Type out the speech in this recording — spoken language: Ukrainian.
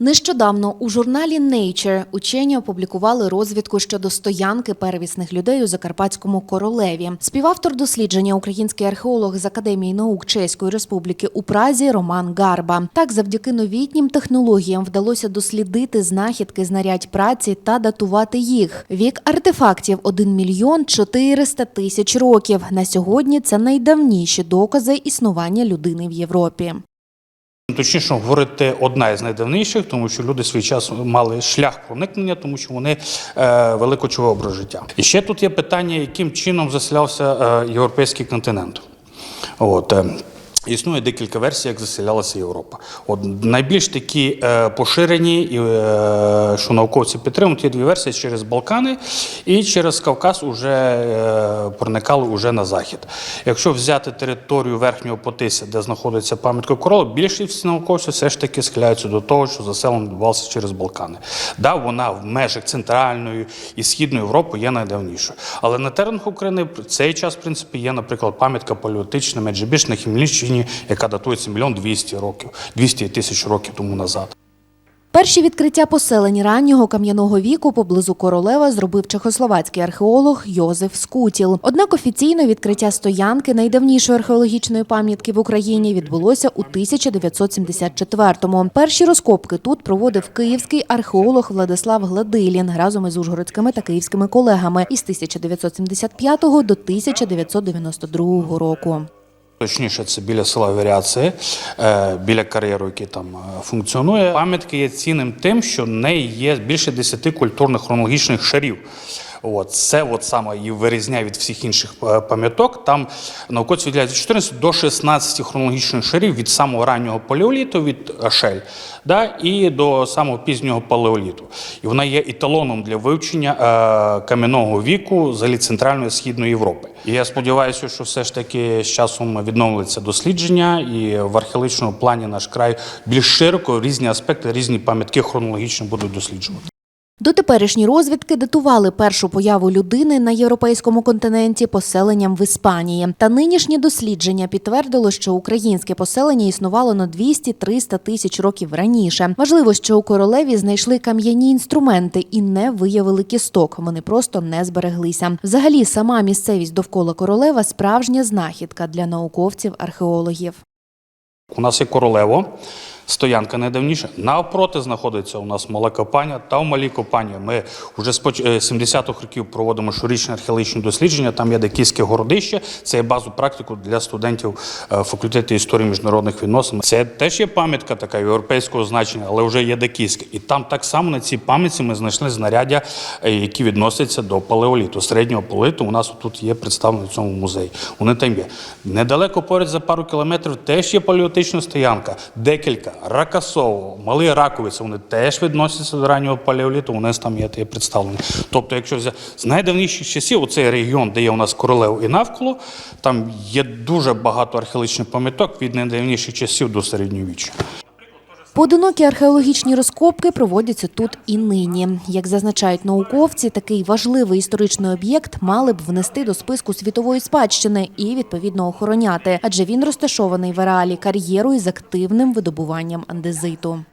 Нещодавно у журналі Nature учені опублікували розвідку щодо стоянки первісних людей у Закарпатському королеві. Співавтор дослідження, український археолог з Академії наук Чеської Республіки у Празі Роман Гарба. Так, завдяки новітнім технологіям вдалося дослідити знахідки знарядь праці та датувати їх. Вік артефактів 1 мільйон 400 тисяч років. На сьогодні це найдавніші докази існування людини в Європі. Точніше говорити, одна із найдавніших, тому що люди свій час мали шлях проникнення, тому що вони е, вели кочовий образ життя. І ще тут є питання, яким чином заселявся е, європейський континент. От, е, Існує декілька версій, як заселялася Європа. От найбільш такі е, поширені, е, що науковці підтримують, є дві версії через Балкани і через Кавказ уже е, проникали уже на захід. Якщо взяти територію верхнього Потися, де знаходиться пам'ятка короля, більшість науковців все ж таки схиляються до того, що заселення відбувалося через Балкани. Да, вона в межах центральної і східної Європи є найдавнішою. Але на теренах України в цей час, в принципі, є, наприклад, пам'ятка палеотична Меджибіж на Хмельниччині, яка датується мільйон двісті років, 200 тисяч років тому назад. Перші відкриття поселень раннього кам'яного віку поблизу Королева зробив чехословацький археолог Йозеф Скутіл. Однак офіційно відкриття стоянки найдавнішої археологічної пам'ятки в Україні відбулося у 1974-му. Перші розкопки тут проводив київський археолог Владислав Гладилін разом із ужгородськими та київськими колегами із 1975 до 1992 року. Точніше, це біля села Варіації, е, біля кар'єру, який там е, функціонує. Пам'ятки є цінним тим, що в неї є більше 10 культурно-хронологічних шарів. От, це от саме її вирізняє від всіх інших е, пам'яток. Там науковці виділяють від 14 до 16 хронологічних шарів від самого раннього палеоліту, від Ашель, да, і до самого пізнього палеоліту. І вона є еталоном для вивчення е, кам'яного віку взагалі Центральної і Східної Європи. І я сподіваюся, що все ж таки з часом відновиться дослідження, і в археологічному плані наш край більш широко різні аспекти, різні пам'ятки хронологічно будуть досліджувати. Дотеперішні розвідки датували першу появу людини на європейському континенті поселенням в Іспанії. Та нинішнє дослідження підтвердило, що українське поселення існувало на 200-300 тисяч років раніше. Важливо, що у королеві знайшли кам'яні інструменти і не виявили кісток. Вони просто не збереглися. Взагалі, сама місцевість довкола королева справжня знахідка для науковців-археологів. У нас є королево, стоянка найдавніша. Навпроти знаходиться у нас мала копання та в малій копанні. Ми вже з е, 70-х років проводимо щорічні археологічні дослідження. Там є Дикійське городище. Це є базу практику для студентів е, факультету історії міжнародних відносин. Це теж є пам'ятка така європейського значення, але вже є Дикійське. І там так само на цій пам'ятці ми знайшли знаряддя, е, які відносяться до палеоліту, середнього палеоліту. У нас тут є представлені в цьому музеї. Вони там є. Недалеко поряд за пару кілометрів теж є палеолітична стоянка. Декілька. Ракасово, Мали Раковиці, вони теж відносяться до раннього палеоліту, нас там є представлені. Тобто, якщо взяти з найдавніших часів, оцей регіон, де є у нас королев і навколо, там є дуже багато археологічних пам'яток від найдавніших часів до середньовіччя. Поодинокі археологічні розкопки проводяться тут і нині. Як зазначають науковці, такий важливий історичний об'єкт мали б внести до списку світової спадщини і відповідно охороняти, адже він розташований в ареалі кар'єру із активним видобуванням андезиту.